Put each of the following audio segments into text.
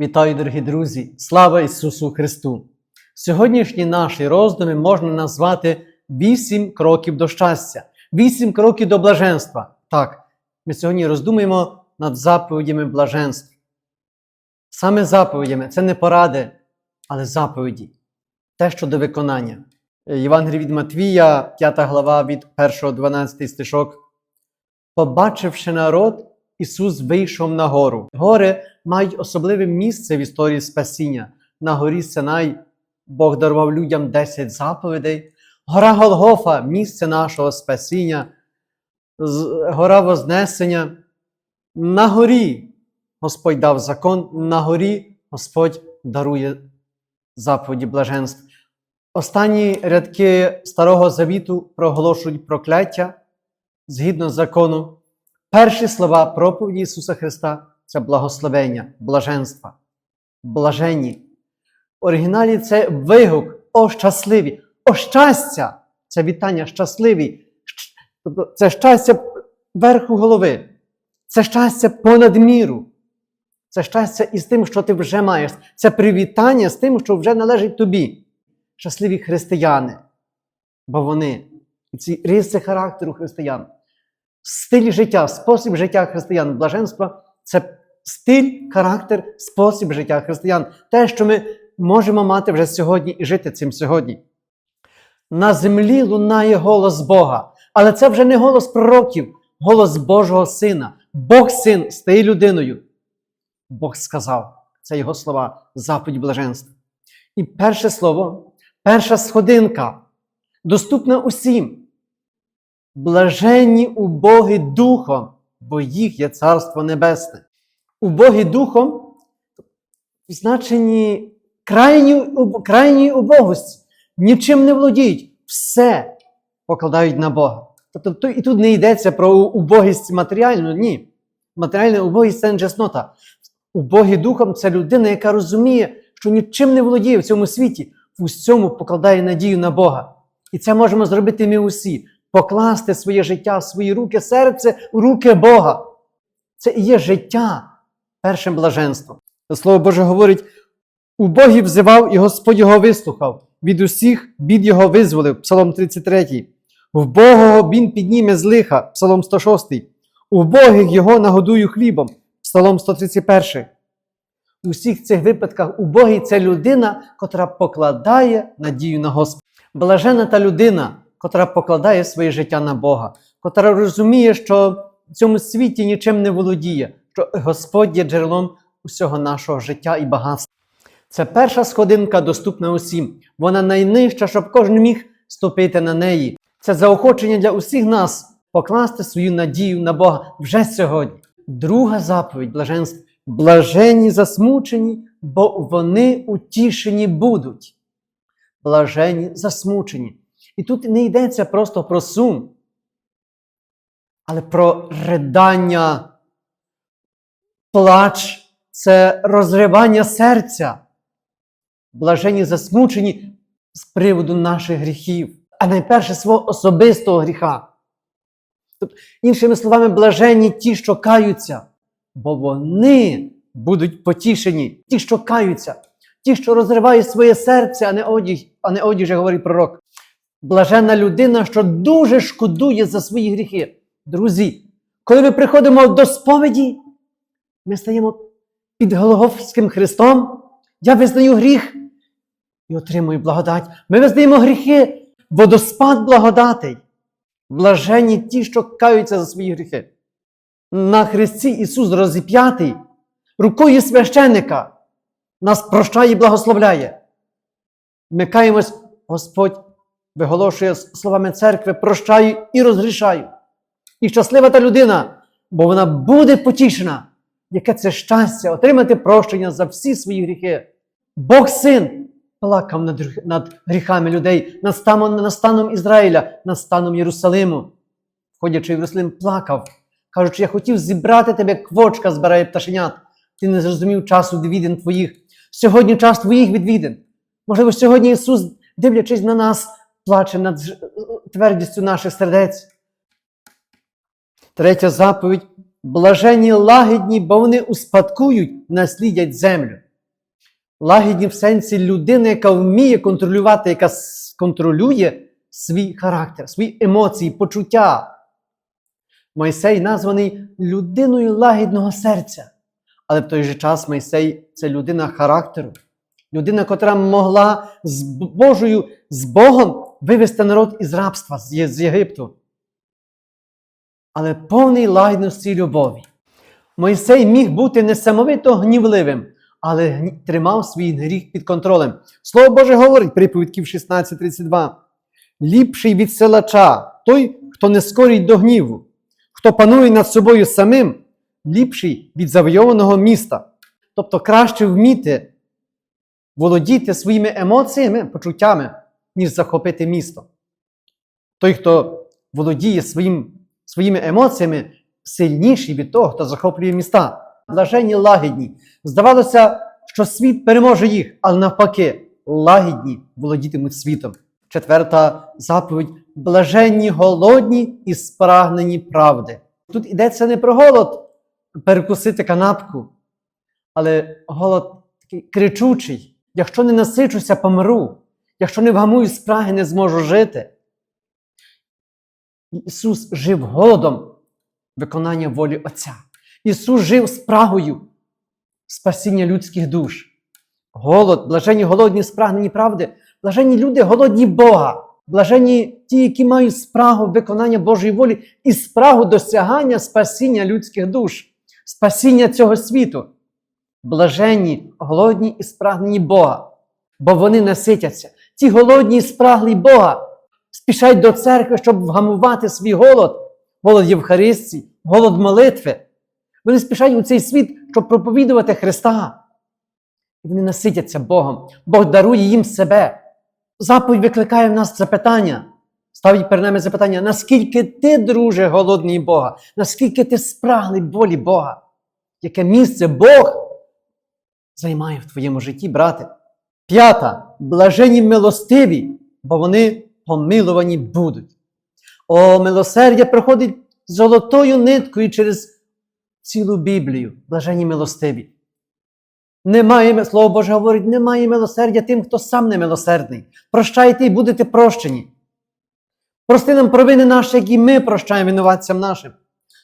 Вітаю, дорогі друзі! Слава Ісусу Христу! Сьогоднішні наші роздуми можна назвати вісім кроків до щастя, вісім кроків до блаженства. Так, ми сьогодні роздумуємо над заповідями блаженства. Саме заповідями це не поради, але заповіді, те, що до виконання. Євангелій від Матвія, 5 глава від 1 12 стишок. Побачивши народ, Ісус вийшов на гору. Гори мають особливе місце в історії спасіння. На горі Синай Бог дарував людям 10 заповідей. Гора Голгофа місце нашого спасіння, гора Вознесення. На горі Господь дав закон, на горі Господь дарує заповіді блаженств. Останні рядки Старого Завіту проголошують прокляття згідно закону. Перші слова проповіді Ісуса Христа це благословення, блаженства, блаженні. В оригіналі це вигук, о щасливі, о щастя! Це вітання щасливі. Тобто це щастя верху голови, це щастя понад міру. Це щастя із тим, що ти вже маєш. Це привітання з тим, що вже належить тобі. Щасливі християни, бо вони ці риси характеру християн стиль життя, спосіб життя християн, блаженства це стиль, характер, спосіб життя християн. Те, що ми можемо мати вже сьогодні і жити цим сьогодні. На землі лунає голос Бога, але це вже не голос пророків, голос Божого Сина. Бог син стає людиною. Бог сказав, це його слова, заповідь блаженства. І перше слово, перша сходинка, доступна усім. Блаженні убогі духом, бо їх є Царство Небесне. Убогі духом в значенні крайньої, убогості, нічим не володіють, все покладають на Бога. Тобто і тут не йдеться про убогість матеріальну, ні. Матеріальна убогість це не чеснота. Убогий духом це людина, яка розуміє, що нічим не володіє в цьому світі, в усьому покладає надію на Бога. І це можемо зробити ми усі покласти своє життя свої руки, серце в руки Бога. Це і є життя першим блаженством. Слово Боже говорить: убогий взивав, і Господь його вислухав. Від усіх бід його визволив. Псалом 33. Вбогого він підніме з лиха, Псалом 106. Убогих його нагодую хлібом, Псалом 131. У всіх цих випадках убогий це людина, котра покладає надію на Господа. Блажена та людина, котра покладає своє життя на Бога, котра розуміє, що в цьому світі нічим не володіє, що Господь є джерелом усього нашого життя і багатства. Це перша сходинка доступна усім. Вона найнижча, щоб кожен міг ступити на неї. Це заохочення для усіх нас покласти свою надію на Бога вже сьогодні. Друга заповідь блаженств блаженні засмучені, бо вони утішені будуть. Блаженні засмучені. І тут не йдеться просто про сум, але про ридання, плач це розривання серця. Блажені засмучені з приводу наших гріхів, а найперше свого особистого гріха. Тобто, іншими словами, блаженні ті, що каються, бо вони будуть потішені, ті, що каються, ті, що розривають своє серце, а не одяг, а не одяг, як говорить пророк. Блаженна людина, що дуже шкодує за свої гріхи. Друзі, коли ми приходимо до сповіді, ми стаємо під Голгофським Христом. Я визнаю гріх і отримую благодать. Ми визнаємо гріхи, водоспад благодатей. Блаженні ті, що каються за свої гріхи. На Христі Ісус розіп'ятий, рукою священника нас прощає і благословляє. Ми каємось, Господь виголошує словами церкви, прощаю і розрішаю. І щаслива та людина, бо вона буде потішена. Яке це щастя отримати прощення за всі свої гріхи. Бог син плакав над, над гріхами людей, над станом, над станом Ізраїля, над станом Єрусалиму. Входячи в Єрусалим, плакав, кажучи, я хотів зібрати тебе, квочка збирає пташенят. Ти не зрозумів часу відвідин твоїх. Сьогодні час твоїх відвідин. Можливо, сьогодні Ісус, дивлячись на нас, плаче над твердістю наших сердець. Третя заповідь блаженні лагідні, бо вони успадкують, наслідять землю. Лагідні в сенсі людина, яка вміє контролювати, яка контролює свій характер, свої емоції, почуття. Мойсей названий людиною лагідного серця. Але в той же час Мойсей це людина характеру, людина, котра могла з Божою, з Богом вивести народ із рабства, з Єгипту. Але повний лагідності і любові. Мойсей міг бути несамовито гнівливим, але тримав свій гріх під контролем. Слово Боже говорить, приповідків 16.32. Ліпший від силача той, хто не скорить до гніву, хто панує над собою самим, ліпший від завойованого міста. Тобто краще вміти володіти своїми емоціями, почуттями, ніж захопити місто. Той, хто володіє своїм, своїми емоціями, сильніший від того, хто захоплює міста. Блаженні лагідні. Здавалося, що світ переможе їх, але навпаки, лагідні володітимуть світом. Четверта заповідь блаженні голодні і спрагнені правди. Тут йдеться не про голод перекусити канапку, але голод такий кричучий. Якщо не насичуся, помру. Якщо не вгамую спраги, не зможу жити. Ісус жив голодом виконання волі Отця. Ісус жив спрагою спасіння людських душ. Голод, блаженні голодні спрагнені правди, блаженні люди голодні Бога, блаженні ті, які мають спрагу виконання Божої волі і спрагу досягання спасіння людських душ, спасіння цього світу. Блаженні, голодні і спрагнені Бога, бо вони наситяться. Ті голодні і спраглі Бога спішать до церкви, щоб вгамувати свій голод, голод Євхаристії, голод молитви. Вони спішать у цей світ, щоб проповідувати Христа. І вони наситяться Богом. Бог дарує їм себе. Заповідь викликає в нас запитання. Ставить перед нами запитання, наскільки ти, друже, голодний Бога, наскільки ти спраглий волі Бога? Яке місце Бог займає в твоєму житті, брате? П'ята. Блажені милостиві, бо вони помилувані будуть. О, милосердя проходить золотою ниткою через цілу Біблію, блажені милостиві. Немає, Слово Боже говорить, немає милосердя тим, хто сам не милосердний. Прощайте і будете прощені. Прости нам провини наші, як і ми прощаємо винуватцям нашим.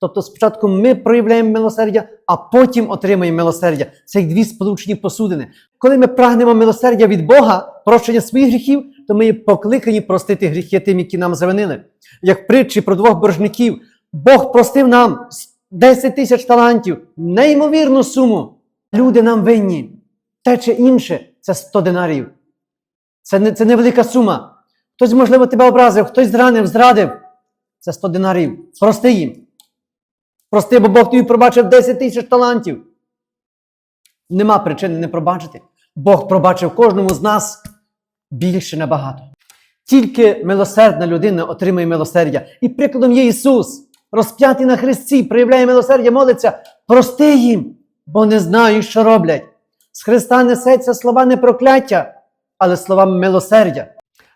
Тобто спочатку ми проявляємо милосердя, а потім отримаємо милосердя. Це як дві сполучені посудини. Коли ми прагнемо милосердя від Бога, прощення своїх гріхів, то ми є покликані простити гріхи тим, які нам завинили. Як притчі про двох боржників, Бог простив нам 10 тисяч талантів, неймовірну суму. Люди нам винні. Те чи інше це 100 динарів. Це, не, це невелика сума. Хтось, можливо, тебе образив, хтось зранив, зрадив. Це 100 динарів. Прости їм. Прости, бо Бог тобі пробачив 10 тисяч талантів. Нема причини не пробачити. Бог пробачив кожному з нас більше набагато. Тільки милосердна людина отримує милосердя. І прикладом є Ісус, розп'ятий на Христі, проявляє милосердя, молиться, прости їм, бо не знають, що роблять. З Христа несеться слова не прокляття, але слова милосердя.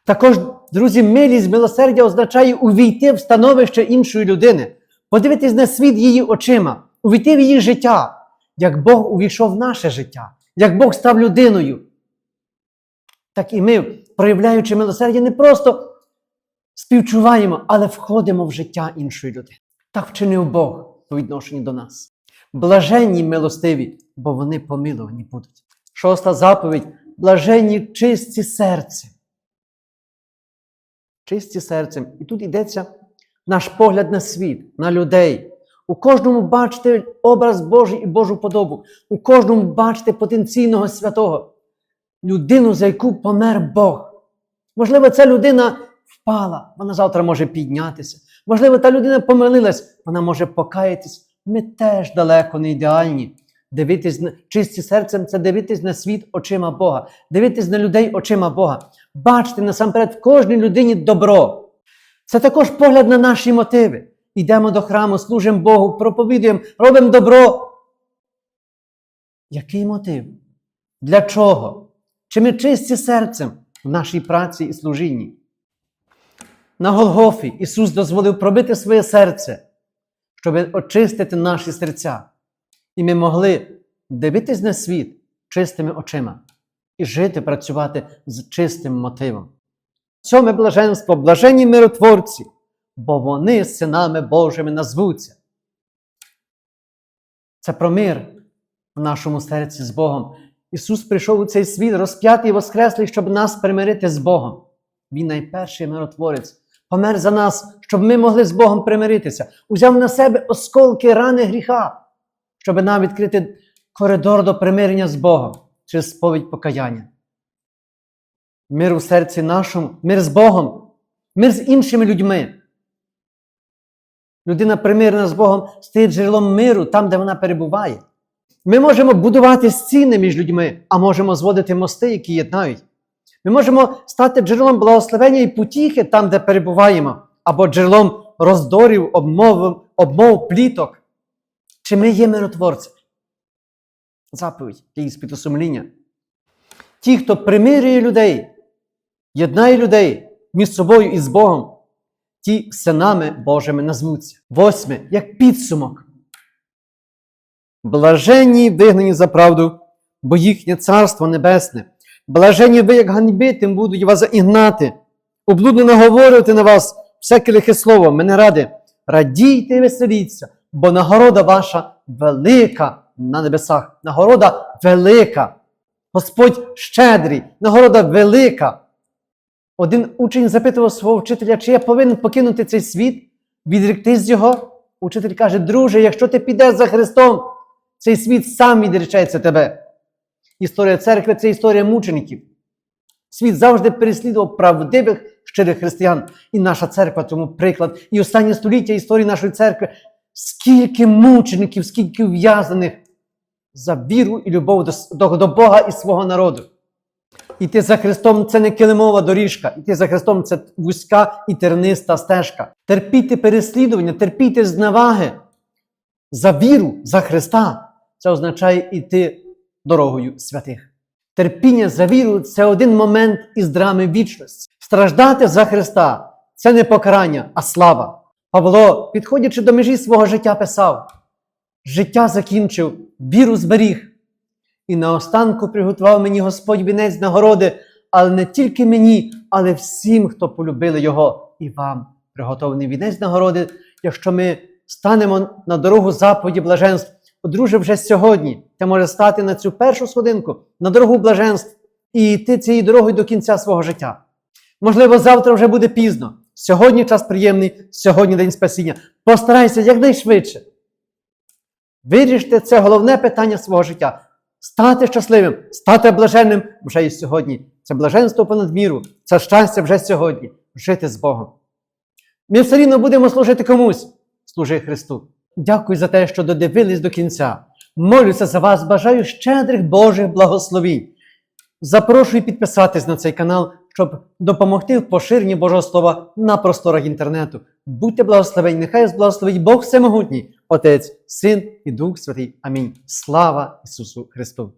Також, друзі, милість милосердя означає увійти в становище іншої людини, подивитись на світ її очима, увійти в її життя, як Бог увійшов в наше життя, як Бог став людиною. Так і ми, проявляючи милосердя, не просто співчуваємо, але входимо в життя іншої людини. Так вчинив Бог по відношенню до нас. Блаженні милостиві, бо вони помилувані будуть. Шоста заповідь блаженні чисті серцем. Чисті серцем. І тут йдеться наш погляд на світ, на людей. У кожному бачите образ Божий і Божу подобу. У кожному бачите потенційного святого. Людину, за яку помер Бог. Можливо, ця людина впала, вона завтра може піднятися. Можливо, та людина помилилась, вона може покаятись. Ми теж далеко не ідеальні. Дивитись на чисті серцем це дивитись на світ очима Бога, дивитись на людей очима Бога, бачити насамперед в кожній людині добро. Це також погляд на наші мотиви. Йдемо до храму, служимо Богу, проповідуємо, робимо добро. Який мотив? Для чого? Чи ми чисті серцем в нашій праці і служінні? На Голгофі Ісус дозволив пробити своє серце, щоб очистити наші серця. І ми могли дивитись на світ чистими очима, і жити, працювати з чистим мотивом. Сьоме блаженство, блаженні миротворці, бо вони синами Божими назвуться. Це про мир в нашому серці з Богом. Ісус прийшов у цей світ, розп'ятий і воскреслий, щоб нас примирити з Богом. Він найперший миротворець, помер за нас, щоб ми могли з Богом примиритися, узяв на себе осколки рани гріха, щоб нам відкрити коридор до примирення з Богом через сповідь покаяння. Мир у серці нашому, мир з Богом, мир з іншими людьми. Людина примирена з Богом стає джерелом миру там, де вона перебуває. Ми можемо будувати стіни між людьми, а можемо зводити мости, які єднають. Ми можемо стати джерелом благословення і потіхи там, де перебуваємо, або джерелом роздорів, обмов, обмов пліток. Чи ми є миротворцями? Заповідь для іспиту сумління. Ті, хто примирює людей, єднає людей між собою і з Богом, ті синами Божими назвуться. Восьме, як підсумок. Блаженні вигнані за правду, бо їхнє царство небесне. Блаженні ви, як ганьбитим, будуть вас ігнати, облудно наговорювати на вас всяке лихе слово, мене ради. Радійте і веселіться, бо нагорода ваша велика на небесах. Нагорода велика. Господь щедрий, нагорода велика. Один учень запитував свого вчителя, чи я повинен покинути цей світ, відректись його. Учитель каже: друже, якщо ти підеш за Христом, цей світ сам відречеться тебе. Історія церкви це історія мучеників. Світ завжди переслідував правдивих щирих християн. І наша церква тому приклад. І останнє століття історії нашої церкви. Скільки мучеників, скільки ув'язнених за віру і любов до, до Бога і свого народу. Іти за Христом це не килимова доріжка, іти за Христом це вузька і терниста стежка. Терпіти переслідування, терпіти зневаги за віру, за Христа. Це означає іти дорогою святих. Терпіння за віру це один момент із драми вічності. Страждати за Христа це не покарання, а слава. Павло, підходячи до межі свого життя, писав: життя закінчив, віру зберіг. І наостанку приготував мені Господь вінець нагороди, але не тільки мені, але всім, хто полюбили його, і вам приготований вінець нагороди, якщо ми станемо на дорогу заповіді блаженств. Одруже вже сьогодні ти може стати на цю першу сходинку, на дорогу блаженств і йти цією дорогою до кінця свого життя. Можливо, завтра вже буде пізно. Сьогодні час приємний, сьогодні день спасіння. Постарайся якнайшвидше. Виріште це головне питання свого життя. Стати щасливим, стати блаженним вже і сьогодні. Це блаженство понад міру, це щастя вже сьогодні. Жити з Богом. Ми все рівно будемо служити комусь. Служи Христу. Дякую за те, що додивились до кінця. Молюся за вас, бажаю щедрих Божих благословінь. Запрошую підписатись на цей канал, щоб допомогти в поширенні Божого Слова на просторах інтернету. Будьте благословені, нехай благословить Бог Всемогутній, Отець, Син і Дух Святий. Амінь. Слава Ісусу Христу!